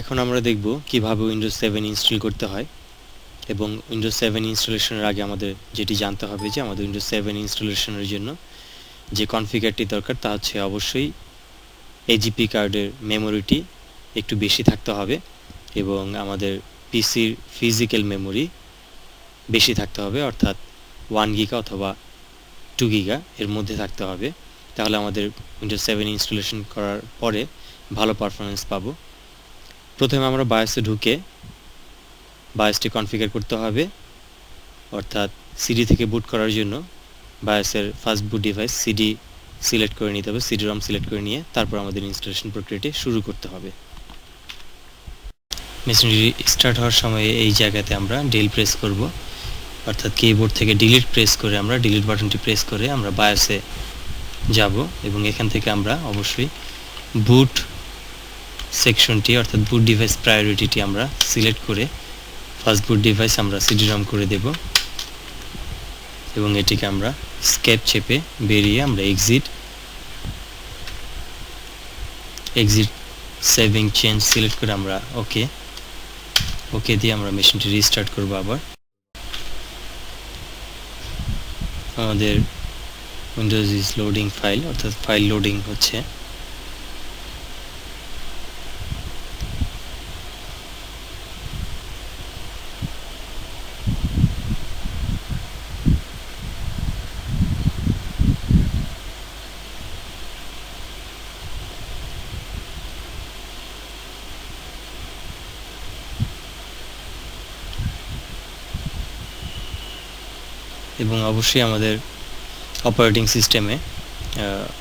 এখন আমরা দেখব কীভাবে উইন্ডোজ সেভেন ইনস্টল করতে হয় এবং উইন্ডোজ সেভেন ইনস্টলেশনের আগে আমাদের যেটি জানতে হবে যে আমাদের উইন্ডোজ সেভেন ইনস্টলেশনের জন্য যে কনফিগারটি দরকার তা হচ্ছে অবশ্যই এজিপি কার্ডের মেমোরিটি একটু বেশি থাকতে হবে এবং আমাদের পিসির ফিজিক্যাল মেমোরি বেশি থাকতে হবে, অর্থাৎ ওয়ান গিগা অথবা টু গিগা এর মধ্যে থাকতে হবে। তাহলে আমাদের উইন্ডোজ সেভেন ইনস্টলেশন করার পরে ভালো পারফরমেন্স পাবো। প্রথমে আমরা বায়োসে ঢুকে বায়োসটি কনফিগার করতে হবে, অর্থাৎ সিডি থেকে বুট করার জন্য বায়োসের first boot device CD select করে নিতে হবে সিডি রম সিলেক্ট করে নিয়ে তারপর আমাদের ইনস্টলেশন প্রক্রিয়াটি শুরু করতে হবে। মেশিনটি স্টার্ট হওয়ার সময় এই জায়গাতে আমরা ডিল প্রেস করব, অর্থাৎ কিবোর্ড থেকে ডিলিট প্রেস করে আমরা ডিলিট বাটনটি প্রেস করে আমরা বায়োসে যাব এবং এখান থেকে আমরা অবশ্যই বুট সেকশনটি অর্থাৎ বুট ডিভাইস প্রায়োরিটিটি আমরা সিলেক্ট করে ফার্স্ট বুট ডিভাইস আমরা সিডি রম করে দেব এবং এটিকে আমরা স্কেপ চেপে বেরিয়ে আমরা exit exit saving change select করে আমরা ওকে ওকে দিয়ে আমরা মেশিনটি রিস্টার্ট করব আবার। আমাদের উইন্ডোজ ইজ লোডিং ফাইল অর্থাৎ ফাইল লোডিং হচ্ছে। এবং অবশ্যই আমাদের অপারেটিং সিস্টেমে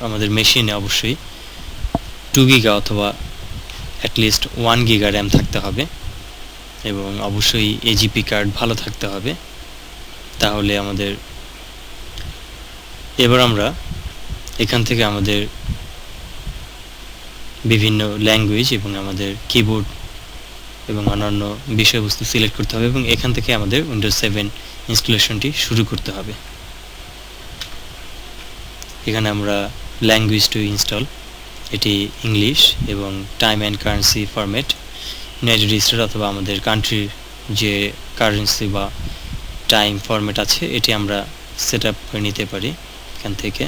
আমাদের মেশিনে অবশ্যই টু গিগা অথবা at least one giga RAM থাকতে হবে এবং অবশ্যই এজিপি কার্ড ভালো থাকতে হবে। তাহলে আমাদের এবার আমরা এখান থেকে আমাদের বিভিন্ন ল্যাঙ্গুয়েজ এবং আমাদের কিবোর্ড এবং অন্যান্য বিষয়বস্তু সিলেক্ট করতে হবে এবং এখান থেকে আমাদের উইন্ডোজ সেভেন ইনস্টলেশনটি শুরু করতে হবে। এখানে আমরা ল্যাঙ্গুয়েজ টু ইনস্টল এটি ইংলিশ এবং time and currency format United State অথবা আমাদের কান্ট্রির যে কারেন্সি বা টাইম ফরম্যাট আছে, এটি আমরা সেট আপ করে নিতে পারি এখান থেকে।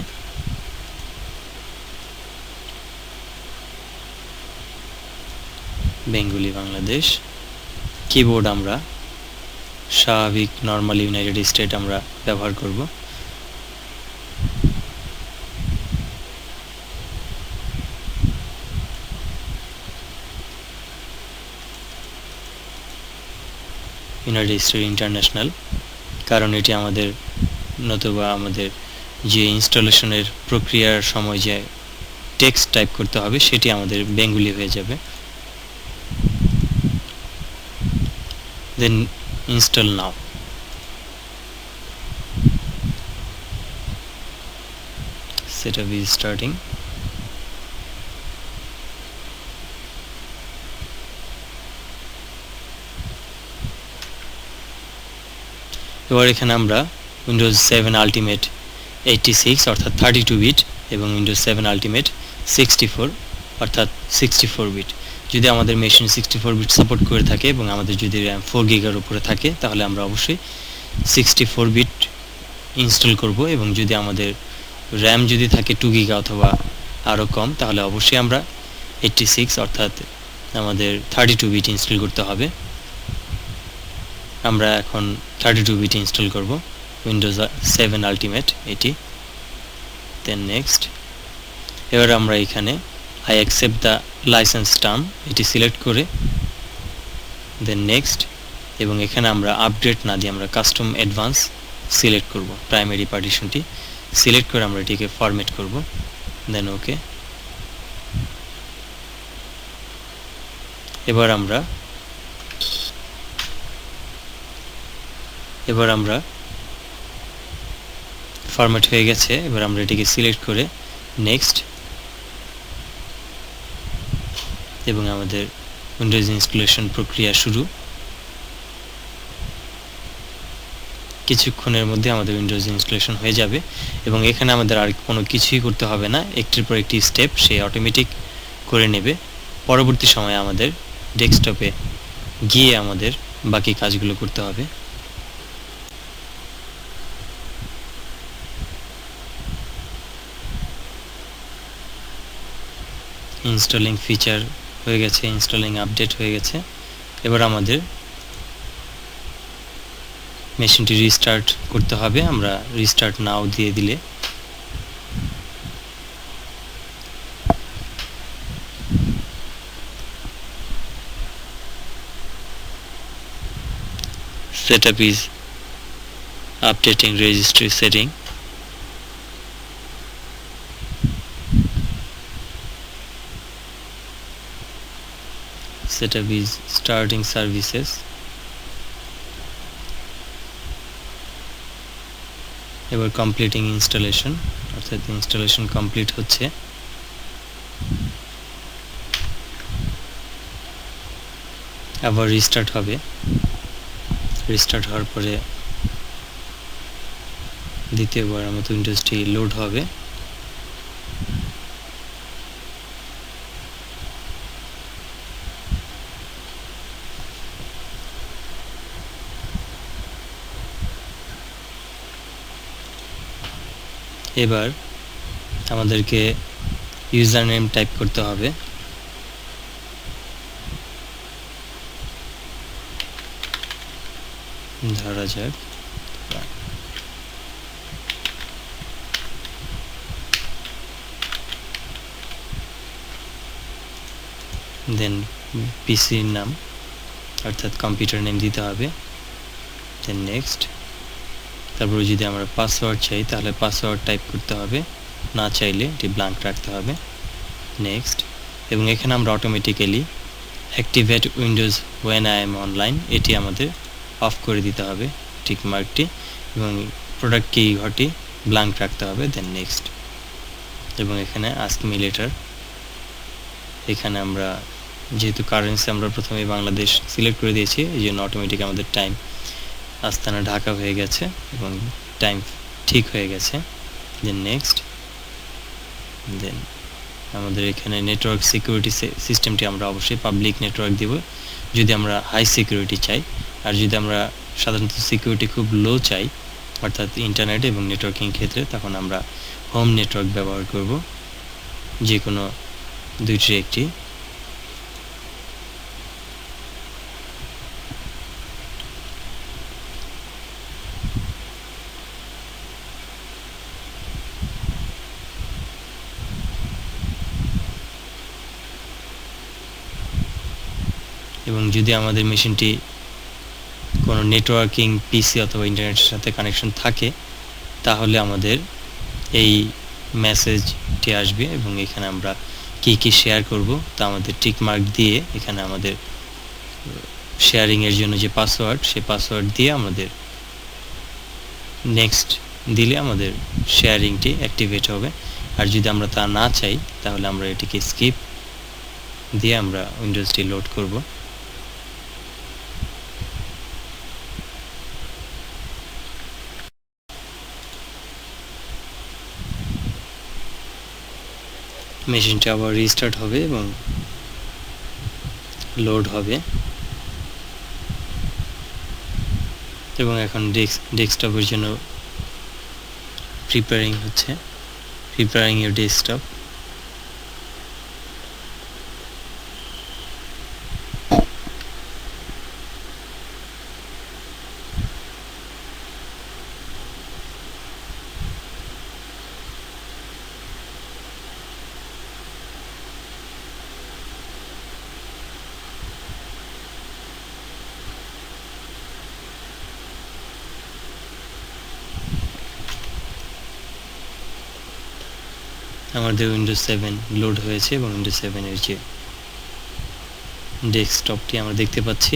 বেঙ্গলি বাংলাদেশ কিবোর্ড আমরা স্বাভাবিক নর্মাল ইউনাইটেড স্টেট আমরা ব্যবহার করব। ইউনাইটেড স্টেট ইন্টারন্যাশনাল কারণ এটি আমাদের নতুবা আমাদের যে ইনস্টলেশনের প্রক্রিয়ার সময় যে টেক্সট টাইপ করতে হবে, সেটি আমাদের বেঙ্গুলি হয়ে যাবে। দেন install now setup is starting এবার এখানে আমরা Windows seven ultimate eighty six অর্থাৎ থার্টি টু বিট এবং Windows seven ultimate sixty four অর্থাৎ সিক্সটি ফোর বিট যদি আমাদের machine sixty four bit support করে থাকে এবং আমাদের যদি র্যাম ফোর গিগার উপরে থাকে, তাহলে আমরা অবশ্যই সিক্সটি ফোর বিট ইনস্টল করব এবং যদি আমাদের র্যাম যদি থাকে টু গিগা অথবা আরও কম, তাহলে অবশ্যই আমরা এইটটি সিক্স অর্থাৎ আমাদের থার্টি টু বিট ইনস্টল করতে হবে। আমরা এখন থার্টি টু বিট ইনস্টল করব। উইন্ডোজ সেভেন আলটিমেট এটি। দেন নেক্সট এবার আমরা এখানে I accept the license term এটি সিলেক্ট করে দেন নেক্সট এবং এখানে আমরা আপডেট না দিয়ে আমরা কাস্টম অ্যাডভান্স সিলেক্ট করব প্রাইমারি পার্টিশনটি সিলেক্ট করে আমরা এটিকে ফরম্যাট করব দেন ওকে এবার আমরা এবার আমরা ফরম্যাট হয়ে গেছে, এবার আমরা এটিকে সিলেক্ট করে নেক্সট এবং আমাদের উইন্ডোজ ইনস্টলেশন প্রক্রিয়া শুরু। কিছুক্ষণের মধ্যে আমাদের উইন্ডোজ ইনস্টলেশন হয়ে যাবে এবং এখানে আমাদের আর কোনো কিছুই করতে হবে না। একটির পর একটি স্টেপ সে অটোমেটিক করে নেবে। পরবর্তী সময়ে আমাদের ডেস্কটপে গিয়ে আমাদের বাকি কাজগুলো করতে হবে। ইনস্টলিং ফিচার হয়ে গেছে ইনস্টলিং আপডেট হয়ে গেছে। এবার আমাদের মেশিনটি রিস্টার্ট করতে হবে। আমরা রিস্টার্ট নাও দিয়ে দিলে setup is updating registry setting setup is starting services. এবার কমপ্লিটিং ইনস্টলেশন অর্থাৎ ইনস্টলেশন কমপ্লিট হচ্ছে। আবার রিস্টার্ট হবে। রিস্টার্ট হওয়ার পরে দ্বিতীয়বার মতো উইন্ডোজটি লোড হবে। এবার আমাদেরকে ইউজার নেম টাইপ করতে হবে। ধরা যাক। দেন পিসির নাম, অর্থাৎ কম্পিউটার নেম দিতে হবে। দেন নেক্সট তারপরে যদি আমরা পাসওয়ার্ড চাই, তাহলে পাসওয়ার্ড টাইপ করতে হবে। না চাইলে এটি ব্লাঙ্ক রাখতে হবে। নেক্সট এবং এখানে আমরা automatically activate Windows when I am online এটি আমাদের অফ করে দিতে হবে টিক মার্কটি এবং প্রোডাক্ট কি ঘরটি ব্লাঙ্ক রাখতে হবে দেন নেক্সট এবং এখানে আস্ক মি লেটার এখানে আমরা যেহেতু কারেন্সি আমরা প্রথমে বাংলাদেশ সিলেক্ট করে দিয়েছি, এই জন্য অটোমেটিক আমাদের টাইম আস্তানা ঢাকা হয়ে গেছে এবং টাইম ঠিক হয়ে গেছে। দেন নেক্সট দেন আমাদের এখানে নেটওয়ার্ক সিকিউরিটি সিস্টেমটি আমরা অবশ্যই পাবলিক নেটওয়ার্ক দিব। যদি আমরা হাই সিকিউরিটি চাই, আর যদি আমরা সাধারণত সিকিউরিটি খুব লো চাই, অর্থাৎ ইন্টারনেট এবং নেটওয়ার্কিং ক্ষেত্রে, তখন আমরা হোম নেটওয়ার্ক ব্যবহার করব। যে কোনো দুইটির একটি। এবং যদি আমাদের মেশিনটি কোনো নেটওয়ার্কিং পিসি অথবা ইন্টারনেটের সাথে কানেকশন থাকে, তাহলে আমাদের এই মেসেজটি আসবে এবং এখানে আমরা কি কি শেয়ার করব তা আমাদের টিক মার্ক দিয়ে এখানে আমাদের শেয়ারিংয়ের জন্য যে পাসওয়ার্ড সেই পাসওয়ার্ড দিয়ে আমাদের নেক্সট দিলে আমাদের শেয়ারিংটি অ্যাক্টিভেট হবে। আর যদি আমরা তা না চাই, তাহলে আমরা এটিকে স্কিপ দিয়ে আমরা উইন্ডোজটি লোড করব। মেশিনটা আবার রিস্টার্ট হবে এবং লোড হবে। এবং এখন ডেস্ক ডেস্কটপের জন্য প্রিপেয়ারিং হচ্ছে। প্রিপেয়ারিং ইউর ডেস্কটপ আমাদের উইন্ডোজ সেভেন লোড হয়েছে এবং উইন্ডোজ সেভেনের যে ডেস্কটপটি আমরা দেখতে পাচ্ছি।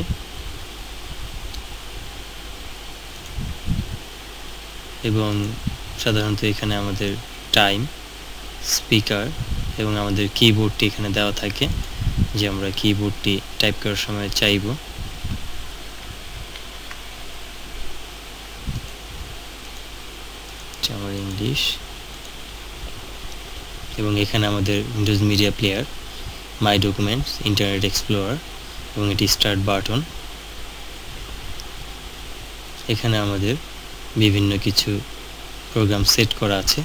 এবং সাধারণত এখানে আমাদের টাইম স্পিকার এবং আমাদের কিবোর্ডটি এখানে দেওয়া থাকে, যে আমরা কিবোর্ডটি টাইপ করার সময় চাইব। ইংলিশ এবং এখানে আমাদের Windows media player my documents internet explorer এবং এটি স্টার্ট বাটন এখানে আমাদের বিভিন্ন কিছু প্রোগ্রাম সেট করা আছে।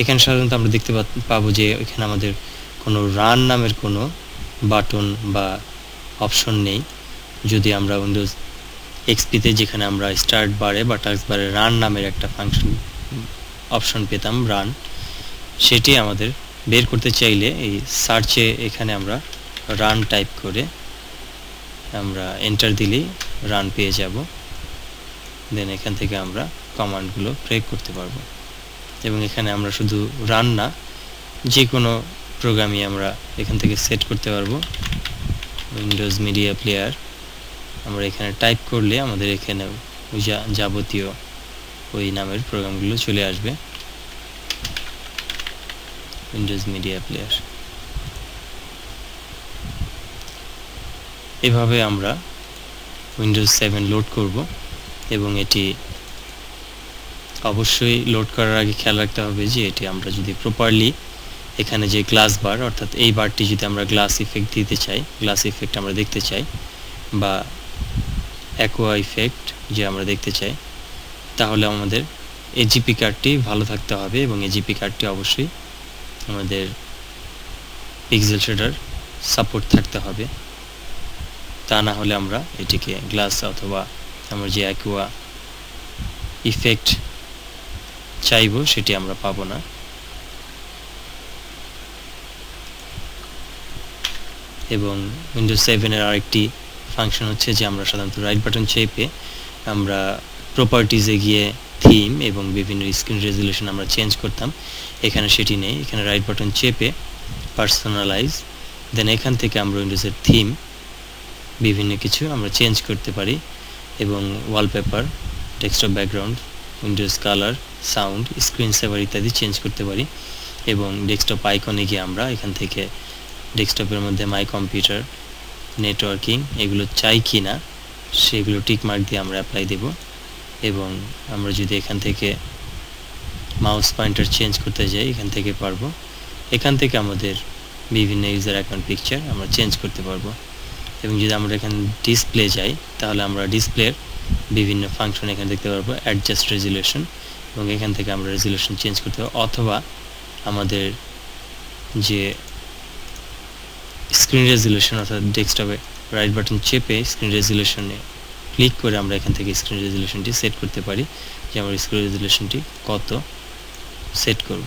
এখানে সাধারণত আমরা দেখতে পাবো যে এখানে আমাদের কোনো রান নামের কোনো বাটন বা অপশন নেই। যদি আমরা উইন্ডোজ এক্সপিতে যেখানে আমরা স্টার্ট বারে বা টাস্ক বারে রান নামের একটা ফাংশন অপশন পেতাম রান সেটি আমাদের বের করতে চাইলে এই সার্চে এখানে আমরা রান টাইপ করে আমরা এন্টার দিলেই রান পেয়ে যাব। দেন এখান থেকে আমরা কমান্ডগুলো প্রয়োগ করতে পারব। এবং এখানে আমরা শুধু রান না যে কোনো প্রোগ্রামই আমরা এখান থেকে সেট করতে পারব। উইন্ডোজ মিডিয়া প্লেয়ার আমরা এখানে টাইপ করলে আমাদের এখানে যাবতীয় ওই নামের প্রোগ্রামগুলো চলে আসবে। উইন্ডোজ মিডিয়া প্লেয়ার এভাবে আমরা উইন্ডোজ সেভেন লোড করব এবং এটি অবশ্যই লোড করার আগে খেয়াল রাখতে হবে যে এটি আমরা যদি প্রপারলি এখানে যে গ্লাস বার অর্থাৎ এই বারটি যদি আমরা গ্লাস ইফেক্ট দিতে চাই গ্লাস ইফেক্ট আমরা দেখতে চাই, বা অ্যাকোয়া ইফেক্ট যে আমরা দেখতে চাই, তাহলে আমাদের এজিপি কার্ডটি ভালো থাকতে হবে এবং এজিপি কার্ডটি অবশ্যই আমাদের পিক্সেল শেডার সাপোর্ট থাকতে হবে। তা না হলে আমরা এটিকে গ্লাস অথবা আমরা যে অ্যাকুয়া ইফেক্ট চাইব সেটি আমরা পাবো না। এবং উইন্ডোজ সেভেনের আরেকটি ফাংশন হচ্ছে যে আমরা সাধারণত রাইট বাটন চেপে আমরা প্রপার্টিজে গিয়ে থিম এবং বিভিন্ন স্ক্রিন রেজুলেশন আমরা চেঞ্জ করতাম। এখানে সেটি নেই, এখানে রাইট বাটন চেপে পার্সোনালাইজ দেন এখান থেকে আমরা উইন্ডোজের থিম বিভিন্ন কিছু আমরা চেঞ্জ করতে পারি এবং wallpaper desktop background Windows colour sound screen saver ইত্যাদি চেঞ্জ করতে পারি এবং ডেস্কটপ আইকনে গিয়ে আমরা এখান থেকে ডেস্কটপের মধ্যে মাই কম্পিউটার নেটওয়ার্কিং এগুলো চাই কি না সেগুলো টিকমার্ক দিয়ে আমরা অ্যাপ্লাই দেব। এবং আমরা যদি এখান থেকে মাউস পয়েন্টার চেঞ্জ করতে যাই, এখান থেকে পারব। এখান থেকে আমাদের বিভিন্ন ইউজার অ্যাকাউন্ট পিকচার আমরা চেঞ্জ করতে পারব। এবং যদি আমরা এখানে ডিসপ্লে যাই, তাহলে আমরা ডিসপ্লের বিভিন্ন ফাংশন এখানে দেখতে পারব অ্যাডজাস্ট রেজুলেশন এবং এখান থেকে আমরা রেজুলেশন চেঞ্জ করতে পারব, অথবা আমাদের যে স্ক্রিন রেজুলেশন অর্থাৎ ডেস্কটপে রাইট বাটন চেপে স্ক্রিন রেজুলেশনে ক্লিক করে আমরা এখান থেকে স্ক্রিন রেজুলেশনটি সেট করতে পারি যে আমার স্ক্রিন রেজুলেশনটি কত? সেট করব।